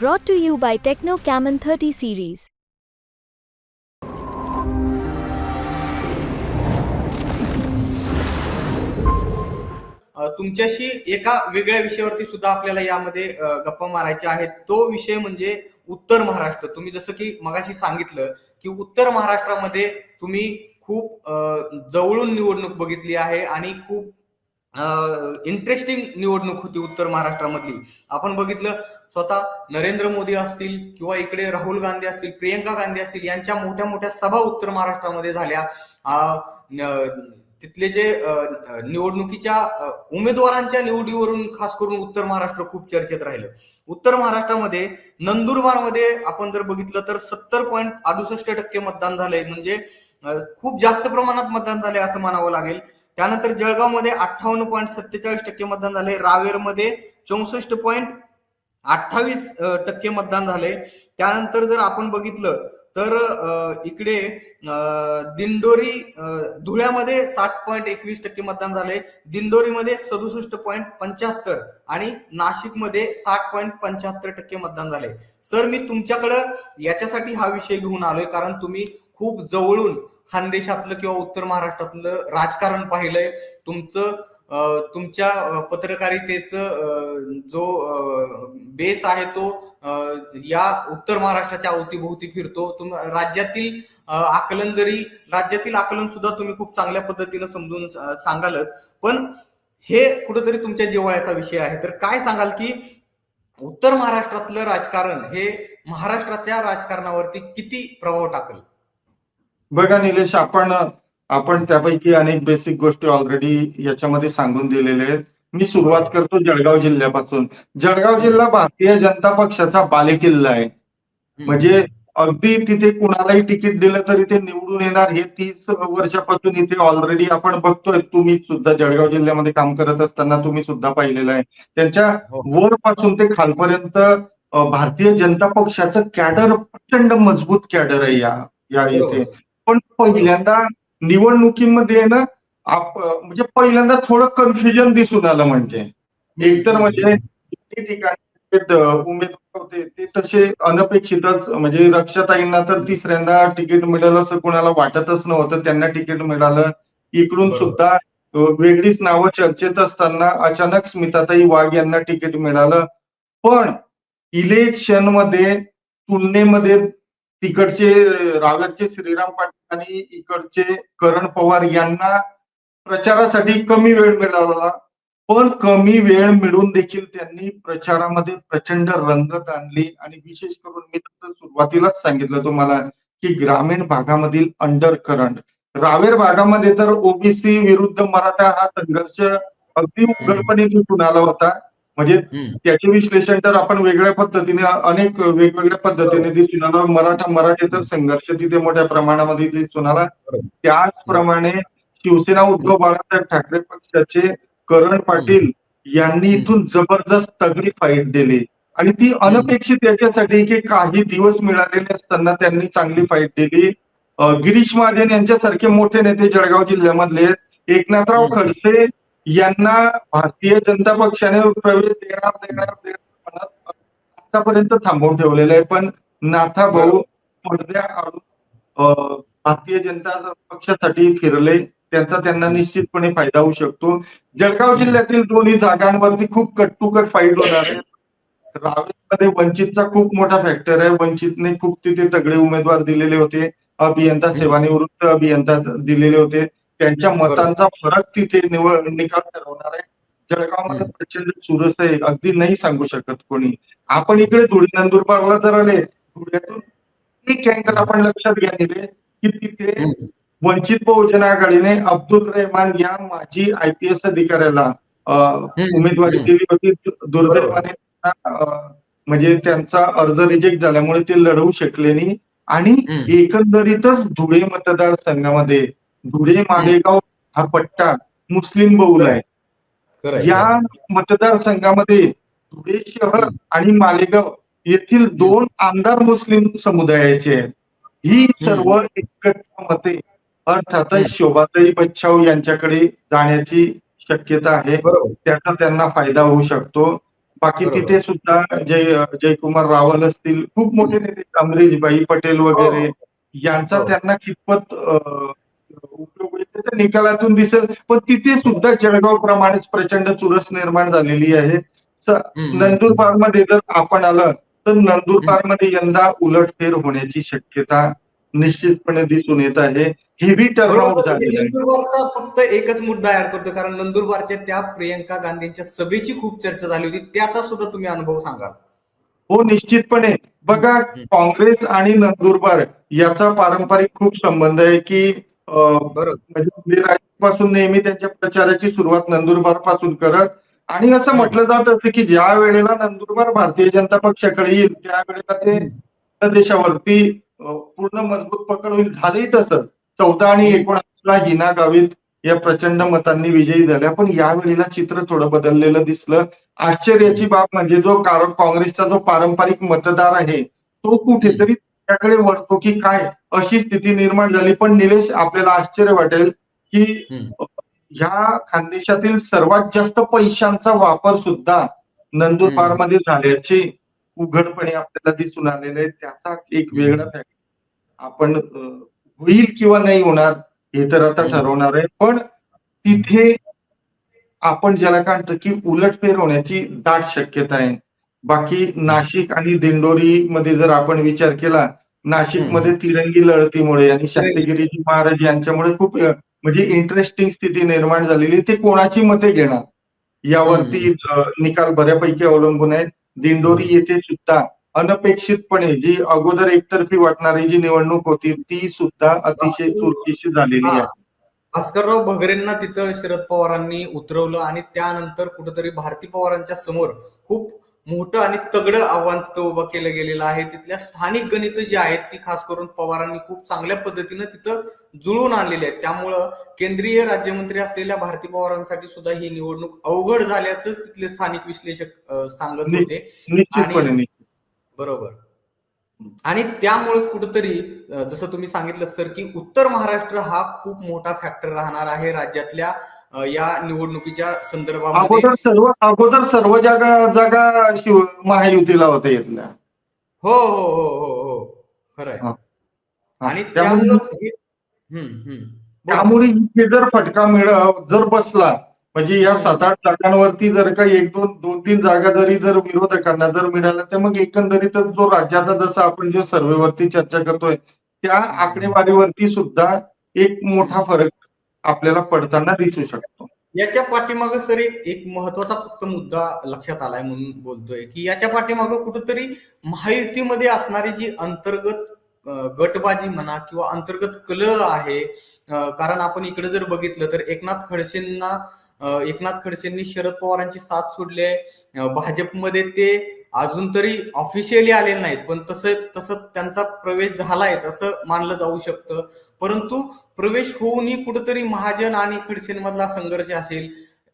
Brought to you by Techno Camon 30 series. तुमच्याशी एका वेगळ्या विषयावरती सुद्धा आपल्याला यामध्ये गप्पा मारायच्या आहेत. तो विषय म्हणजे उत्तर महाराष्ट्र. तुम्ही जसं की मगाशी सांगितलं की उत्तर महाराष्ट्रामध्ये तुम्ही खूप जवळून निवडणूक बघितली आहे आणि खूप इंटरेस्टिंग निवडणूक होती उत्तर महाराष्ट्रामधली. आपण बघितलं स्वतः नरेंद्र मोदी असतील किंवा इकडे राहुल गांधी असतील प्रियंका गांधी असतील यांच्या मोठ्या मोठ्या सभा उत्तर महाराष्ट्रामध्ये झाल्या. तिथले जे निवडणुकीच्या उमेदवारांच्या निवडीवरून खास करून उत्तर महाराष्ट्र खूप चर्चेत राहिलं. उत्तर महाराष्ट्रामध्ये नंदुरबारमध्ये आपण जर बघितलं तर सत्तर पॉईंट अडुसष्ट टक्के मतदान झालंय. म्हणजे खूप जास्त प्रमाणात मतदान झाले असं म्हणावं लागेल. त्यानंतर जळगावमध्ये अठ्ठावन्न पॉईंट सत्तेचाळीस टक्के मतदान झाले रावेरमध्ये चौसष्ट पॉईंट अठ्ठावीस टक्के मतदान झाले. त्यानंतर जर आपण बघितलं तर इकडे दिंडोरी धुळ्यामध्ये साठ पॉईंट एकवीस टक्के मतदान झाले. दिंडोरीमध्ये सदुसष्ट पॉईंट पंच्याहत्तर आणि नाशिकमध्ये साठ पॉईंट पंच्याहत्तर टक्के मतदान झाले. सर मी तुमच्याकडं याच्यासाठी हा विषय घेऊन आलोय कारण तुम्ही खूप जवळून खानदेशातलं किंवा उत्तर महाराष्ट्रातलं राजकारण पाहिलंय. तुमचं तुमच्या पत्रकारितेचं जो बेस आहे तो या उत्तर महाराष्ट्राच्या अवतीभोवती फिरतो. तुम राज्यातील आकलन जरी राज्यातील आकलन सुद्धा तुम्ही खूप चांगल्या पद्धतीनं समजून अ, सांगालच. पण हे कुठेतरी तुमच्या जिव्हाळ्याचा विषय आहे. तर काय सांगाल की उत्तर महाराष्ट्रातलं राजकारण हे महाराष्ट्राच्या राजकारणावरती किती प्रभाव टाकल? बघा निलेश आपण आपण त्यापैकी अनेक बेसिक गोष्टी ऑलरेडी याच्यामध्ये सांगून दिलेल्या आहेत. मी सुरुवात करतो जळगाव जिल्ह्यापासून. जळगाव जिल्हा भारतीय जनता पक्षाचा बालेकिल्ला आहे. म्हणजे अगदी तिथे कुणालाही तिकीट दिलं तरी ते निवडून येणार हे तीस वर्षापासून इथे ऑलरेडी आपण बघतोय. तुम्ही सुद्धा जळगाव जिल्ह्यामध्ये काम करत असताना तुम्ही सुद्धा पाहिलेलं आहे. त्यांच्या हो. वरपासून ते खालपर्यंत भारतीय जनता पक्षाचं कॅडर प्रचंड मजबूत कॅडर आहे या या इथे. पण पहिल्यांदा निवडणुकीमध्ये ना आप म्हणजे पहिल्यांदा थोडं कन्फ्युजन दिसून आलं म्हणजे. एकतर म्हणजे ठिकाणी उमेदवार होते ते तसे अनपेक्षितच म्हणजे रक्षाताईंना तर तिसऱ्यांदा तिकीट मिळालं असं कोणाला वाटतच नव्हतं त्यांना तिकीट मिळालं. इकडून. सुद्धा वेगळीच नावं चर्चेत असताना अचानक स्मिताताई वाघ यांना तिकीट मिळालं. पण इलेक्शनमध्ये तुलनेमध्ये तिकडचे रावेरचे श्रीराम पाटील आणि इकडचे करण पवार यांना प्रचारासाठी कमी वेळ मिळाला. पण कमी वेळ मिळून देखील त्यांनी प्रचारामध्ये प्रचंड रंगत आणली आणि विशेष करून मी सुरुवातीलाच सांगितलं तुम्हाला की ग्रामीण भागामधील अंडर करंट रावेर भागामध्ये तर ओबीसी विरुद्ध मराठा हा संघर्ष अगदी उघडपणे दिसून आला होता. म्हणजे त्याचे विश्लेषण तर आपण वेगळ्या पद्धतीने अनेक वेगवेगळ्या पद्धतीने दिसून आला मराठा मराठीचा संघर्ष तिथे मोठ्या प्रमाणामध्ये दिसून आला त्याचप्रमाणे शिवसेना उद्धव बाळासाहेब ठाकरे पक्षाचे करण पाटील यांनी इथून जबरदस्त तगडी फाईट दिली. आणि ती अनपेक्षित याच्यासाठी की काही दिवस मिळालेले असताना त्यांनी चांगली फाईट दिली. गिरीश महाजन यांच्यासारखे मोठे नेते जळगाव जिल्ह्यामधले. एकनाथराव. खडसे यांना भारतीय जनता पक्षाने प्रवेश देणार देणार देणार आतापर्यंत थांबवून ठेवलेलं आहे. पण नाथा भाऊ पडद्या काढून भारतीय जनता पक्षासाठी फिरले. त्यांचा त्यांना निश्चितपणे फायदा होऊ शकतो. जळगाव जिल्ह्यातील दोन्ही जागांवरती खूप कट टू कट फाईट होणार आहे. रावेरमध्ये वंचितचा खूप मोठा फॅक्टर आहे. वंचितने खूप तिथे तगडे उमेदवार दिलेले होते. अभियंता सेवानिवृत्त अभियंता दिलेले होते. त्यांच्या मतांचा फरक तिथे निवड निकाल ठरवणार आहे. जळगावमध्ये प्रचंड चुरस आहे अगदी नाही सांगू शकत कोणी. आपण इकडे धुळे नंदुरबारला जर आले धुळ्यातून एक अँगल आपण लक्षात घ्या निले की तिथे वंचित बहुजन आघाडीने अब्दुल रहमान या माजी आय पी एस अधिकाऱ्याला उमेदवारी. दिली होती. दुर्दैवाने म्हणजे त्यांचा अर्ज रिजेक्ट झाल्यामुळे ते लढवू शकले नाही. आणि. एकंदरीतच धुळे मतदारसंघामध्ये धुळे मालेगाव हा पट्टा मुस्लिम बहुल आहे. या मतदारसंघामध्ये धुळे शहर आणि मालेगाव येथील दोन आमदार मुस्लिम समुदायाचे आहेत. ही सर्व एकत्र मते. अर्थातच शोभाताई बच्छाव यांच्याकडे जाण्याची शक्यता आहे. त्याचा त्यांना फायदा होऊ शकतो. बाकी. तिथे सुद्धा जय जयकुमार रावल असतील खूप मोठे नेते अमरीशबाई पटेल वगैरे यांचा हो. त्यांना कितपत उपयोग निकालातून दिसेल. पण तिथे सुद्धा जळगाव प्रमाणेच प्रचंड चुरस निर्माण झालेली आहे. नंदुरबारमध्ये जर आपण आलं तर नंदुरबारमध्ये यंदा उलटफेर होण्याची शक्यता निश्चितपणे दिसून येत आहे. हेवी टर्नआउट बरोबर हे झालेलं आहे. नंदुरबारचा फक्त एकच मुद्दा ऍड करतो कारण नंदुरबारच्या त्या प्रियंका गांधींच्या सभेची खूप चर्चा झाली होती. त्याचा सुद्धा तुम्ही अनुभव सांगाल. हो निश्चितपणे. बघा काँग्रेस आणि नंदुरबार याचा पारंपरिक खूप संबंध आहे की अं, बरोबर म्हणजे राजपासून नेहमी त्यांच्या प्रचाराची सुरुवात नंदुरबारपासून करत. आणि असं म्हटलं जात असं की ज्या वेळेला नंदुरबार भारतीय जनता पक्षाकडे येईल त्यावेळेला ते देशावरती अं, पूर्ण मजबूत पकड होईल. झालंही तसं. चौदा आणि एकोणावीसला हिना गावित या प्रचंड मतांनी विजयी झाल्या. पण यावेळेला चित्र थोडं बदललेलं दिसलं. आश्चर्याची बाब म्हणजे जो काँग्रेसचा जो पारंपरिक मतदार आहे तो कुठेतरी त्याकडे वळतो की काय अशी स्थिती निर्माण झाली पण निलेश आपल्याला आश्चर्य वाटेल की. ह्या खानदेशातील सर्वात जास्त पैशांचा वापर सुद्धा नंदुरबारमध्ये झाल्याचे उघडपणे आपल्याला दिसून आलेले आहे. त्याचा एक वेगळा फॅक्ट आपण होईल किंवा नाही होणार हे तर आता. ठरवणार आहे. पण तिथे आपण ज्याला काय म्हणतो की उलटफेर होण्याची दाट शक्यता आहे. बाकी नाशिक आणि दिंडोरी मध्ये जर आपण विचार केला नाशिकमध्ये तिरंगी लढतीमुळे आणि शांतिगिरीजी महाराज यांच्यामुळे खूप म्हणजे इंटरेस्टिंग स्थिती निर्माण झालेली. ते कोणाची मते घेणार यावरती निकाल बऱ्यापैकी अवलंबून आहेत दिंडोरी येथे सुद्धा अनपेक्षितपणे जी अगोदर एकतर्फी वाटणारी जी निवडणूक होती ती सुद्धा अतिशय चुरशीची झालेली आहे. भास्करराव भगरेंना तिथं शरद पवारांनी उतरवलं आणि त्यानंतर कुठेतरी भारती पवारांच्या समोर खूप मोठं आणि तगडं आव्हान तिथं उभं केलं गेलेलं आहे. तिथल्या स्थानिक गणित जी आहेत ती खास करून पवारांनी खूप चांगल्या पद्धतीनं तिथं जुळवून आणलेली आहेत. त्यामुळं केंद्रीय राज्यमंत्री असलेल्या भारती पवारांसाठी सुद्धा ही निवडणूक अवघड झाल्याचंच तिथले स्थानिक विश्लेषक सांगत होते. आणि-. बरोबर. आणि त्यामुळे कुठंतरी जसं तुम्ही सांगितलं सर की उत्तर महाराष्ट्र हा खूप मोठा फॅक्टर राहणार आहे राज्यातल्या या निवडणुकीच्या संदर्भामध्ये अगोदर सर्व अगोदर सर्व जागा जागा शिव महायुतीला होत्या इथल्या. हो हो हो हो हो खरंय. आणि त्यामुळे इथे जर फटका मिळ जर बसला म्हणजे या सात आठ जागांवरती जर का एक दोन दोन तीन जागा जरी जर विरोधकांना जर मिळाल्या तर मग एकंदरीतच जो राज्याचा जसं आपण जे सर्वेवरती चर्चा करतोय त्या आकडेवारीवरती सुद्धा एक मोठा फरक आपल्याला पडताना दिसू शकतो. याच्या पाठीमागं सर एक महत्त्वाचा फक्त मुद्दा लक्षात आलाय म्हणून बोलतोय की याच्या पाठीमागं कुठंतरी महायुतीमध्ये असणारी जी अंतर्गत गटबाजी म्हणा किंवा अंतर्गत कलह आहे कारण आपण इकडे जर बघितलं तर एकनाथ खडसेंना एकनाथ खडसेंनी शरद पवारांची साथ सोडली आहे. भाजपमध्ये ते अजून तरी ऑफिशियली आलेले नाहीत पण तसं तसं त्यांचा प्रवेश झालाय असं मानलं जाऊ शकतं. परंतु प्रवेश होऊनही कुठेतरी महाजन आणि खडसेंमधला संघर्ष असेल.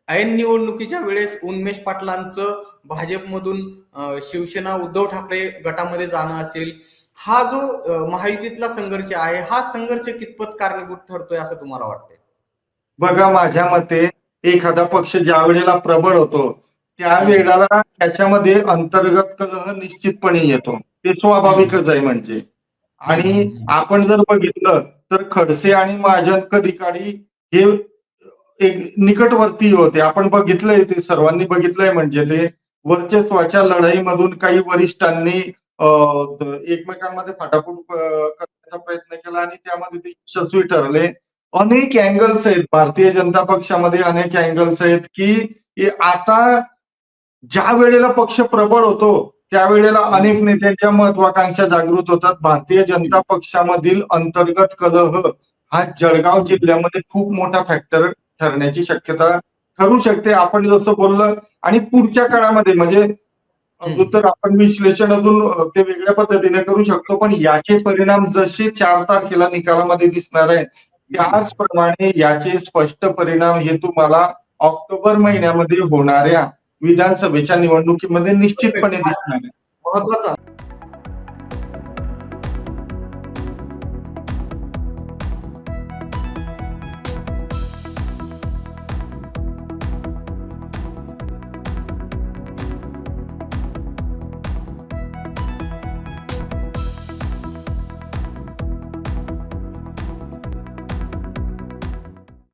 ऐन निवडणुकीच्या वेळेस उन्मेष पाटलांचं भाजपमधून शिवसेना उद्धव ठाकरे गटामध्ये जाणं असेल. हा जो महायुतीतला संघर्ष आहे हा संघर्ष कितपत कारणीभूत ठरतोय असं तुम्हाला वाटतंय? बघा माझ्या मते एखादा पक्ष ज्या वेळेला प्रबळ होतो त्या वेळेला त्याच्यामध्ये अंतर्गत कलह निश्चितपणे येतो. ते स्वाभाविकच आहे म्हणजे. आणि आपण जर बघितलं तर खडसे आणि महाजन कधी काळी हे एक निकटवर्ती होते. आपण बघितलंय ते सर्वांनी बघितलंय म्हणजे ते वर्चस्वाच्या लढाईमधून काही वरिष्ठांनी एकमेकांमध्ये फाटाफूट करण्याचा प्रयत्न केला आणि त्यामध्ये ते यशस्वी ठरले. अनेक अँगल्स आहेत. भारतीय जनता पक्षामध्ये अनेक अँगल्स आहेत की आता ज्या वेळेला पक्ष प्रबळ होतो त्यावेळेला अनेक नेत्यांच्या महत्वाकांक्षा जागृत होतात. भारतीय जनता पक्षामधील अंतर्गत कलह हा जळगाव जिल्ह्यामध्ये खूप मोठा फॅक्टर ठरण्याची शक्यता ठरू शकते. आपण जसं बोललं आणि पुढच्या काळामध्ये म्हणजे तर आपण विश्लेषण अजून ते वेगळ्या पद्धतीने करू शकतो पण याचे परिणाम जसे चार तारखेला निकालामध्ये दिसणार आहे त्याचप्रमाणे याचे स्पष्ट परिणाम हे तुम्हाला ऑक्टोबर महिन्यामध्ये होणाऱ्या विधानसभेच्या निवडणुकीमध्ये निश्चितपणे दिसणार आहे. महत्त्वाचा